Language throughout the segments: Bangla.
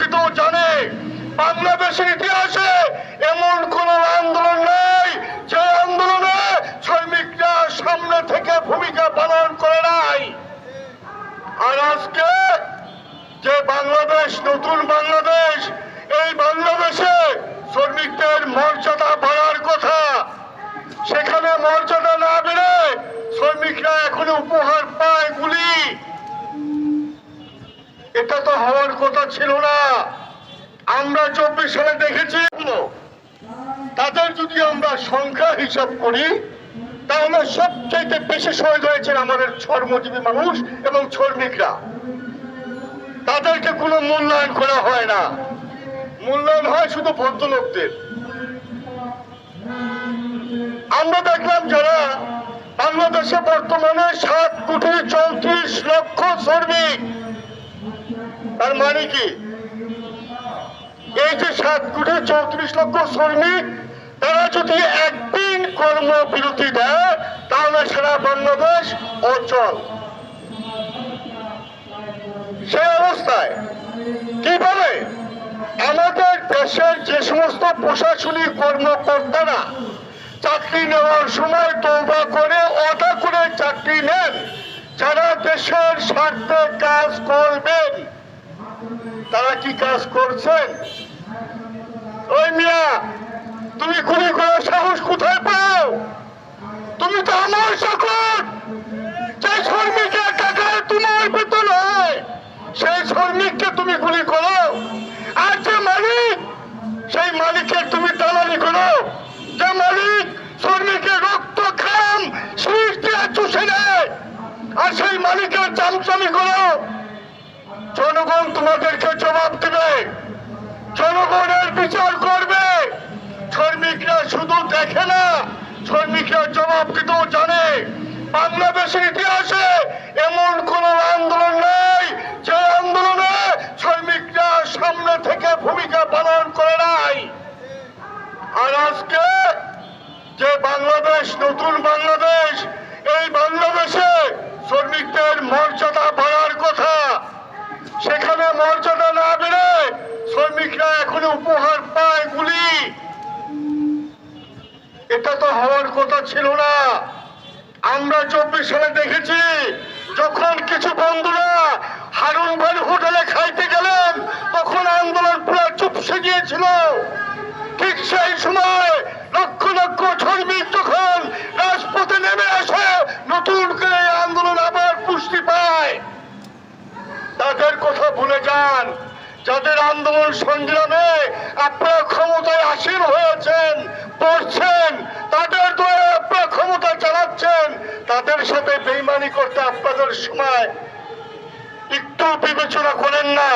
দিতেও জানে। বাংলাদেশের ইতিহাসে এমন কোন আন্দোলন নেই যে আন্দোলনে শ্রমিকরা সামনে থেকে ভূমিকা পালন করে নাই। আর আজকে যে বাংলাদেশ, নতুন বাংলাদেশ, এই বাংলাদেশে শ্রমিকদের মর্যাদা বাড়ার কথা সেখানে মর্যাদা না বেড়ে শ্রমিকরা এখন উপহার পায় গুলি এটা তো হওয়ার কথা ছিল না। আমরা চব্বিশ সালে দেখেছি তাদের যদি আমরা সংখ্যা হিসাব করি, তাহলে সবচাইতে বেশি শহীদ হয়েছেন আমাদের শ্রমজীবী মানুষ এবং শ্রমিকরা তাদেরকে কোনো মূল্যায়ন করা হয় না। মূল্যায়ন হয় শুধু ভদ্রলোকদের। আমরা দেখলাম যারা বাংলাদেশে বর্তমানে সাত কোটি চৌত্রিশ লক্ষ শ্রমিক তার মানে কি? এই যে সাত কোটি চৌত্রিশ লক্ষ শ্রমিক, তারা যদি একদিন কর্মবিরতি দেয়, তাহলে সারা বাংলাদেশ অচল। সেই অবস্থায় কীভাবে আমাদের দেশের যে সমস্ত প্রশাসনিক কর্মকর্তারা চাকরি নেওয়ার সময় তৌবা করে, অদা করে চাকরি নেন, যারা দেশের স্বার্থে কাজ করবেন তারা কি কাজ করছেন? ওই মিয়া, তুমি খুবই করার সাহস কোথায় পাও? তুমি তো আমার সকল যে শ্রমিকের টাকা তোমার বেতন হয়, সেই শ্রমিককে তুমি গুলি করো। জনগণ তোমাদেরকে জবাব দেবে। জনগণের বিচার করবে। শ্রমিকরা শুধু দেখে না, শ্রমিকরা জবাব দিতেও জানে। বাংলাদেশের ইতিহাসে এমন কোন আন্দোলন নেই, যে আন্দোলনে শ্রমিকরা সামনে থেকে ভূমিকা পালন করে নাই। আর আজকে যে বাংলাদেশ, নতুন বাংলাদেশ, এই বাংলাদেশে শ্রমিকদের মর্যাদা বাড়ার কথা সেখানে মর্যাদা না বেড়ে শ্রমিকরা এখন উপহার পায় গুলি। এটা তো হওয়ার কথা ছিল না। আমরা চব্বিশ সালে দেখেছি, যখন কিছু বন্ধুরা হারুন ভাই হোটেলে খাইতে গেলেন, তখন আন্দোলন পুরো চুপসে গিয়েছিল ঠিক সেই সময় লক্ষ লক্ষ শ্রমিক যখন রাজপথে নেমে আসে নতুন করে এই আন্দোলন আবার পুষ্টি পায় তাদের কথা ভুলে যান। যাদের আন্দোলন সংগ্রামে আপনারা ক্ষমতায় আসীন হয়েছেন, পড়ছেন, তাদের দ্বারা আপনারা ক্ষমতা চালাচ্ছেন, তাদের সাথে বেইমানি করতে আপনাদের সময় একটু বিবেচনা করেন না।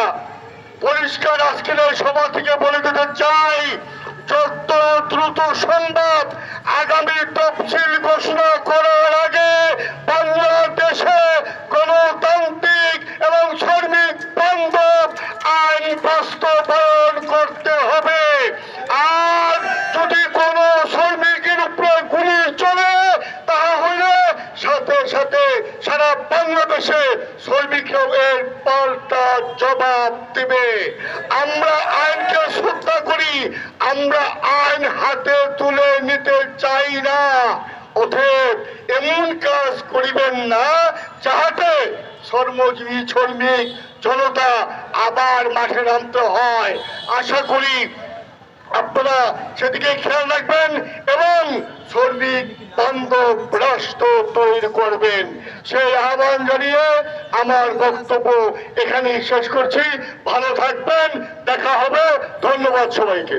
পরিষ্কার আজকের এই সভা থেকে বলে দিতে চাই, যত দ্রুত সম্ভব আগামী তফসিল ঘোষণা করার আগে বাংলাদেশে গণতান্ত্রিক এবং শ্রমিক বান্ধব আইন বাস্তবায়ন করতে হবে আর যদি কোনো শ্রমিকের উপরে গুলি চলে তাহলে সাথে সাথে সারা বাংলাদেশে শ্রমিকরাও এর পাল্টা জবাব দিবে। আমরা আইনকে শ্রদ্ধা করি, আমরা আইন হাতে তুলে নিতে চাই না। অতএব এমন কাজ করিবেন না, যাহাতে শ্রমজীবী শ্রমিক জনতা আবার মাঠে নামতে হয়। আশা করি আপনারা সেদিকে খেয়াল রাখবেন এবং শ্রমিক বান্ধব রাষ্ট্র তৈরি করবেন। সেই আহ্বান জানিয়ে আমার বক্তব্য এখানেই শেষ করছি। ভালো থাকবেন, দেখা হবে। ধন্যবাদ সবাইকে।